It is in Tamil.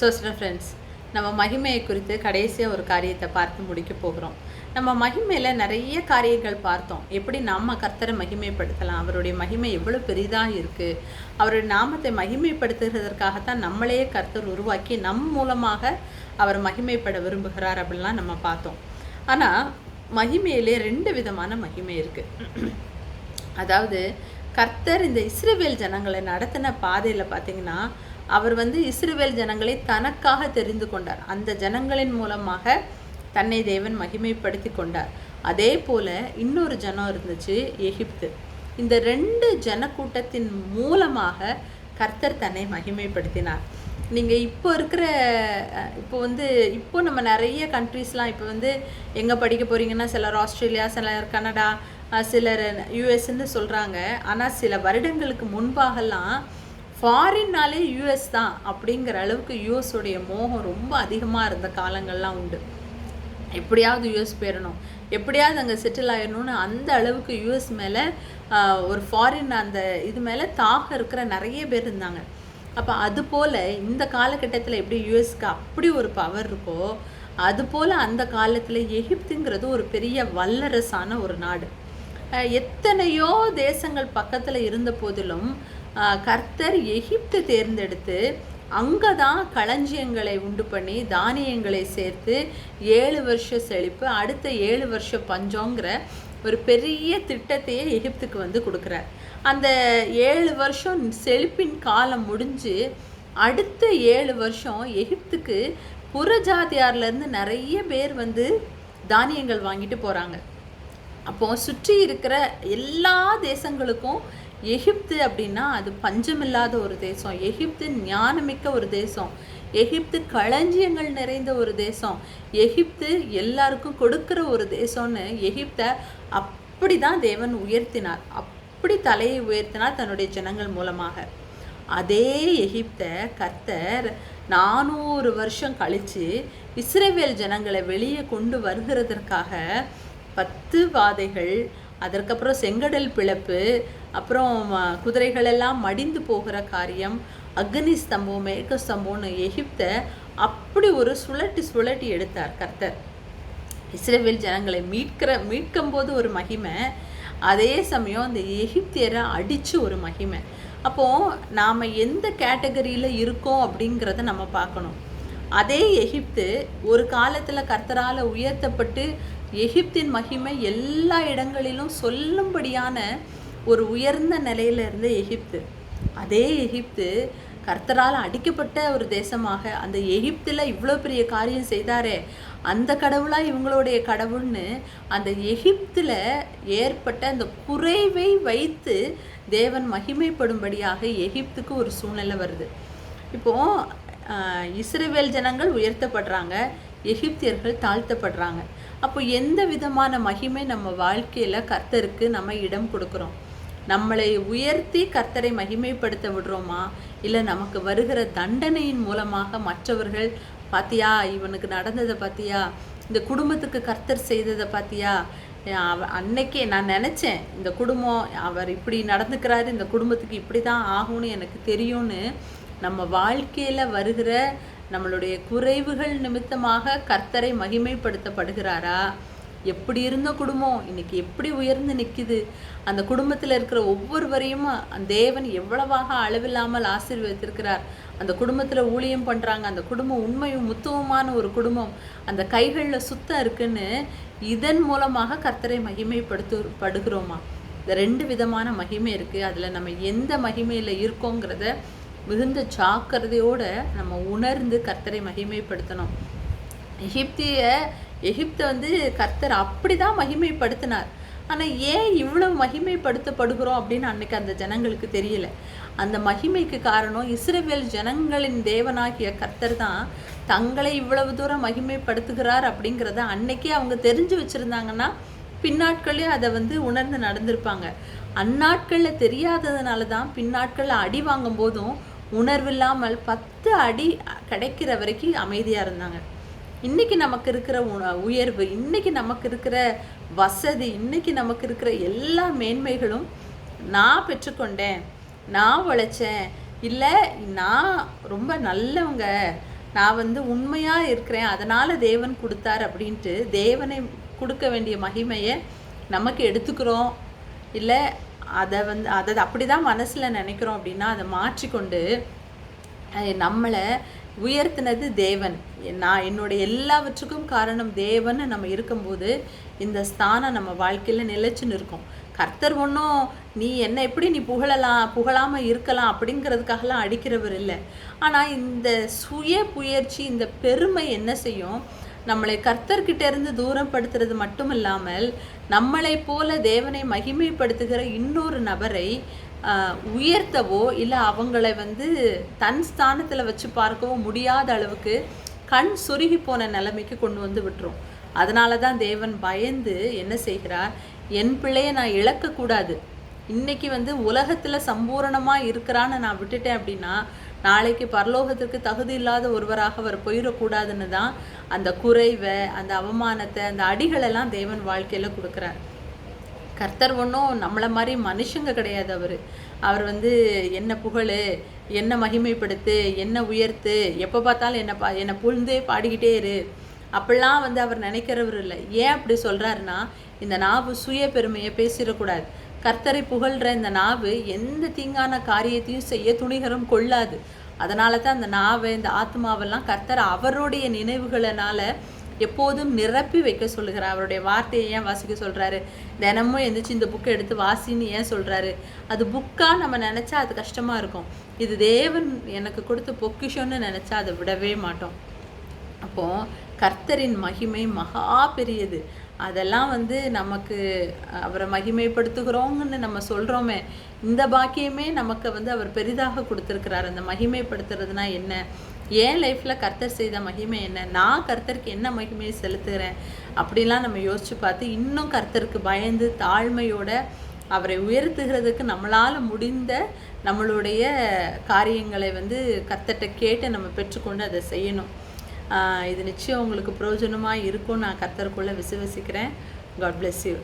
ஸோ சில ஃப்ரெண்ட்ஸ் நம்ம மகிமையை குறித்து கடைசியாக ஒரு காரியத்தை பார்த்து முடிக்க போகிறோம். நம்ம மகிமையில் நிறைய காரியங்கள் பார்த்தோம். எப்படி நம்ம கர்த்தரை மகிமைப்படுத்தலாம்? அவருடைய மகிமை எவ்வளோ பெரிதாக இருக்குது அவருடைய நாமத்தை மகிமைப்படுத்துகிறதற்காகத்தான் நம்மளே கர்த்தர் உருவாக்கி நம் மூலமாக அவர் மகிமைப்பட விரும்புகிறார் அப்படின்லாம் நம்ம பார்த்தோம். ஆனால் மகிமையிலே ரெண்டு விதமான மகிமை இருக்குது அதாவது கர்த்தர் இந்த இஸ்ரவேல் ஜனங்களை நடத்தின பாதையில் பார்த்தீங்கன்னா அவர் வந்து இஸ்ரேல் ஜனங்களை தனக்காக தெரிந்து கொண்டார். அந்த ஜனங்களின் மூலமாக தன்னை தேவன் மகிமைப்படுத்தி கொண்டார். அதே போல் இன்னொரு ஜனம் இருந்துச்சு எகிப்து. இந்த ரெண்டு ஜனக்கூட்டத்தின் மூலமாக கர்த்தர் தன்னை மகிமைப்படுத்தினார். நீங்கள் இப்போ இருக்கிற இப்போ வந்து இப்போ நம்ம நிறைய கண்ட்ரீஸ்லாம் இப்போ வந்து எங்கே படிக்க போகிறீங்கன்னா சிலர் ஆஸ்திரேலியா சிலர் கனடா சிலர் யூஎஸ்ன்னு சொல்கிறாங்க ஆனால் சில வருடங்களுக்கு முன்பாகலாம் ஃபாரின்னாலே யூஎஸ் தான் அப்படிங்கிற அளவுக்கு US உடைய மோகம் ரொம்ப அதிகமாக இருந்த காலங்கள்லாம் உண்டு. எப்படியாவது யூஎஸ் போயிடணும் எப்படியாவது அங்கே செட்டில் ஆயிடணும்னு அந்த அளவுக்கு யூஎஸ் மேலே ஒரு ஃபாரின் அந்த இது மேலே தாகம் இருக்கிற நிறைய பேர் இருந்தாங்க. அப்போ அது போல் இந்த காலகட்டத்தில் எப்படி யூஎஸ்க்கு அப்படி ஒரு பவர் இருக்கோ அது போல் அந்த காலத்தில் எகிப்துங்கிறது ஒரு பெரிய வல்லரசான ஒரு நாடு. எத்தனையோ தேசங்கள் பக்கத்தில் இருந்த போதிலும் கர்த்தர் எகிப்து தேர்ந்தெடுத்து அங்கே தான் களஞ்சியங்களை உண்டு பண்ணி தானியங்களை சேர்த்து ஏழு வருஷ செழிப்பு அடுத்த ஏழு வருஷ பஞ்சங்கிற ஒரு பெரிய திட்டத்தையே எகிப்துக்கு வந்து கொடுக்குறார். அந்த ஏழு வருஷம் செழிப்பின் காலம் முடிஞ்சு அடுத்த ஏழு வருஷம் எகிப்துக்கு புறஜாதியார்லேருந்து நிறைய பேர் வந்து தானியங்கள் வாங்கிட்டு போகிறாங்க அப்போ சுற்றி இருக்கிற எல்லா தேசங்களுக்கும் எகிப்து அப்படின்னா அது பஞ்சமில்லாத ஒரு தேசம். எகிப்து ஞானமிக்க ஒரு தேசம். எகிப்து களஞ்சியங்கள் நிறைந்த ஒரு தேசம். எகிப்து எல்லாருக்கும் கொடுக்கிற ஒரு தேசம்னு எகிப்தை அப்படி தான் தேவன் உயர்த்தினார். அப்படி தலையை உயர்த்தினார் தன்னுடைய ஜனங்கள் மூலமாக. அதே எகிப்தை கர்த்தர் நானூறு வருஷம் கழித்து இஸ்ரேவேல் ஜனங்களை வெளியே கொண்டு வருகிறதற்காக பத்து வாதைகள் அதற்கப்புறம் செங்கடல் பிளப்பு அப்புறம் குதிரைகளெல்லாம் மடிந்து போகிற காரியம் அக்னி ஸ்தம்பம் மேக ஸ்தம்பம்னு எகிப்தை அப்படி ஒரு சுழட்டி சுழட்டி எடுத்தார் கர்த்தர். இஸ்ரேவேல் ஜனங்களை மீட்கிற மீட்கும் போது ஒரு மகிமை அதே சமயம் அந்த எகிப்தியரை அடித்து ஒரு மகிமை. அப்போது நாம் எந்த கேட்டகரியில் இருக்கோம் அப்படிங்கிறத நம்ம பார்க்கணும். அதே எகிப்து ஒரு காலத்தில் கர்த்தரால் உயர்த்தப்பட்டு எகிப்தின் மகிமை எல்லா இடங்களிலும் சொல்லும்படியான ஒரு உயர்ந்த நிலையில இருந்த எகிப்து. அதே எகிப்து கர்த்தரால் அடிக்கப்பட்ட ஒரு தேசமாக அந்த எகிப்தில் இவ்வளோ பெரிய காரியம் செய்தாரே அந்த கடவுளாக இவங்களுடைய கடவுள்னு அந்த எகிப்தில் ஏற்பட்ட அந்த குறைவை வைத்து தேவன் மகிமைப்படும்படியாக எகிப்துக்கு ஒரு சூழ்நிலை வருது. இப்போ இஸ்ரேவேல் ஜனங்கள் உயர்த்தப்படுறாங்க எகிப்தியர்கள் தாழ்த்தப்படுறாங்க. அப்போ எந்த விதமான மகிமை நம்ம வாழ்க்கையில் கர்த்தருக்கு நம்ம இடம் கொடுக்குறோம்? நம்மளை உயர்த்தி கர்த்தரை மகிமைப்படுத்த விடுறோமா? இல்லை நமக்கு வருகிற தண்டனையின் மூலமாக மற்றவர்கள் பாத்தியா இவனுக்கு நடந்ததை பார்த்தியா இந்த குடும்பத்துக்கு கர்த்தர் செய்ததை பார்த்தியா அன்னைக்கே நான் நினச்சேன் இந்த குடும்பம் அவர் இப்படி நடந்துக்கிறாரு இந்த குடும்பத்துக்கு இப்படி தான் ஆகும்னு எனக்கு தெரியும்னு. நம்ம வாழ்க்கையில் வருகிற நம்மளுடைய குறைவுகள் நிமித்தமாக கர்த்தரை மகிமைப்படுத்தப்படுகிறாரா? எப்படி இருந்த குடும்பம்? இன்னைக்கு எப்படி உயர்ந்து நிற்கிது அந்த குடும்பத்தில் இருக்கிற ஒவ்வொருவரையும் அந்த தேவன் எவ்வளவாக அளவில்லாமல் ஆசீர்வதித்திருக்கிறார். அந்த குடும்பத்தில் ஊழியம் பண்ணுறாங்க அந்த குடும்பம் உண்மையும் முத்துவமான ஒரு குடும்பம். அந்த கைகளில் சுத்தம் இருக்குன்னு இதன் மூலமாக கர்த்தரை மகிமைப்படுத்து படுகிறோமா இந்த ரெண்டு விதமான மகிமை இருக்குது அதில் நம்ம எந்த மகிமையில் இருக்கோங்கிறத மிகுந்த ஜாக்கிரதையோட நம்ம உணர்ந்து கர்த்தரை மகிமைப்படுத்தணும். எகிப்திய எகிப்தை வந்து கர்த்தர் அப்படி தான் மகிமைப்படுத்தினார். ஆனால் ஏன் இவ்வளவு மகிமைப்படுத்தப்படுகிறோம் அப்படின்னு அன்னைக்கு அந்த ஜனங்களுக்கு தெரியல. அந்த மகிமைக்கு காரணம் இஸ்ரேவேல் ஜனங்களின் தேவனாகிய கர்த்தர் தான் தங்களை இவ்வளவு தூரம் மகிமைப்படுத்துகிறார் அப்படிங்கிறத அன்னைக்கே அவங்க தெரிஞ்சு வச்சுருந்தாங்கன்னா பின்னாட்களே அதை வந்து உணர்ந்து நடந்திருப்பாங்க. அந்நாட்களில் தெரியாததுனால தான் பின்னாட்களில் அடி வாங்கும் போதும் உணர்வில்லாமல் பத்து அடி கிடைக்கிற வரைக்கும் அமைதியாக இருந்தாங்க. இன்னைக்கு நமக்கு இருக்கிற உண- உயர்வு இன்னைக்கு நமக்கு இருக்கிற வசதி இன்னைக்கு நமக்கு இருக்கிற எல்லா மேன்மைகளும் நான் பெற்றுக்கொண்டேன் நான் உழைச்சேன். இல்லை நான் ரொம்ப நல்லவங்க. நான் வந்து உண்மையாக இருக்கிறேன். அதனால் தேவன் கொடுத்தார் அப்படின்ட்டு தேவனை கொடுக்க வேண்டிய மகிமையை நமக்கு எடுத்துக்கிறோம். இல்லை அதை வந்து அதை அப்படி தான் மனசில் நினைக்கிறோம் அப்படின்னா அதை மாற்றிக்கொண்டு நம்மளை உயர்த்தினது தேவன். நான் என்னுடைய எல்லாவற்றுக்கும் காரணம் தேவன் நம்ம இருக்கும்போது இந்த ஸ்தானம் நம்ம வாழ்க்கையில் நிலைச்சுன்னு இருக்கோம் கர்த்தர் ஒன்றும் நீ என்ன எப்படி நீ புகழலாம் புகழாமல் இருக்கலாம்? அப்படிங்கிறதுக்காகலாம் அடிக்கிறவர் இல்லை. ஆனால் இந்த சுய புயற்சி இந்த பெருமை என்ன செய்யும்? நம்மளை கர்த்தர்கிட்ட இருந்து தூரப்படுத்துறது மட்டும் இல்லாமல் நம்மளை போல தேவனை மகிமைப்படுத்துகிற இன்னொரு நபரை ஆஹ், உயர்த்தவோ இல்லை அவங்களை வந்து தன் ஸ்தானத்தில் வச்சு பார்க்கவோ முடியாத அளவுக்கு கண் சுருகி போன நிலைமைக்கு கொண்டு வந்து விட்டுரும். அதனால தான் தேவன் பயந்து என்ன செய்கிறார்? என் பிள்ளையை நான் இழக்கக்கூடாது. இன்னைக்கு வந்து உலகத்தில் சம்பூரணமாக இருக்கிறான்னு நான் விட்டுட்டேன் அப்படின்னா நாளைக்கு பரலோகத்திற்கு தகுதி இல்லாத ஒருவராக அவர் போயிடக்கூடாதுன்னு தான் அந்த குறைவை அந்த அவமானத்தை அந்த அடிகளெல்லாம் தேவன் வாழ்க்கையில் கொடுக்குறார். கர்த்தர் ஒன்றும் நம்மளை மாதிரி மனுஷங்க கிடையாது அவர். அவர் வந்து என்ன புகழ் என்ன மகிமைப்படுத்து என்ன உயர்த்து எப்போ பார்த்தாலும் என்ன பா என்னை புழுந்தே பாடிக்கிட்டே இரு. அப்படிலாம் வந்து அவர் நினைக்கிறவர் இல்லை. ஏன் அப்படி சொல்கிறாருன்னா இந்த நாவு சுய பெருமையை பேசிடக்கூடாது. கர்த்தரை புகழ்கிற இந்த நாவு எந்த தீங்கான காரியத்தையும் செய்ய துணிகரம் கொள்ளாது. அதனால தான் அந்த நாவை இந்த ஆத்மாவெல்லாம் கர்த்தர் அவருடைய நினைவுகளினால எப்போதும் நிரப்பி வைக்க சொல்லுகிறார். அவருடைய வார்த்தையை ஏன் வாசிக்க சொல்றாரு? தினமும் எந்திரிச்சு இந்த புக்கை எடுத்து வாசின்னு ஏன் சொல்றாரு? அது புக்கா நம்ம நினச்சா அது கஷ்டமா இருக்கும். இது தேவன் எனக்கு கொடுத்த பொக்கிஷம்னு நினச்சா அதை விடவே மாட்டோம். அப்போ கர்த்தரின் மகிமை மகா பெரியது. அதெல்லாம் வந்து நமக்கு அவரை மகிமைப்படுத்துகிறோங்கன்னு நம்ம சொல்கிறோமே இந்த பாக்கியமே நமக்கு வந்து அவர் பெரிதாக கொடுத்துருக்கிறார். அந்த மகிமைப்படுத்துறதுனா என்ன? என் லைஃப்பில் கர்த்தர் செய்த மகிமை என்ன? நான் கர்த்தருக்கு என்ன மகிமையை செலுத்துகிறேன்? அப்படிலாம் நம்ம யோசித்து பார்த்து இன்னும் கர்த்தருக்கு பயந்து தாழ்மையோட அவரை உயர்த்துகிறதுக்கு நம்மளால் முடிந்த நம்மளுடைய காரியங்களை வந்து கர்த்தர்கிட்ட கேட்டு நம்ம பெற்றுக்கொண்டு அதை செய்யணும். இது நிச்சயம் உங்களுக்கு பிரயோஜனமாக இருக்கும்னு நான் கத்தருக்குள்ளே விசுவசிக்கிறேன். God bless you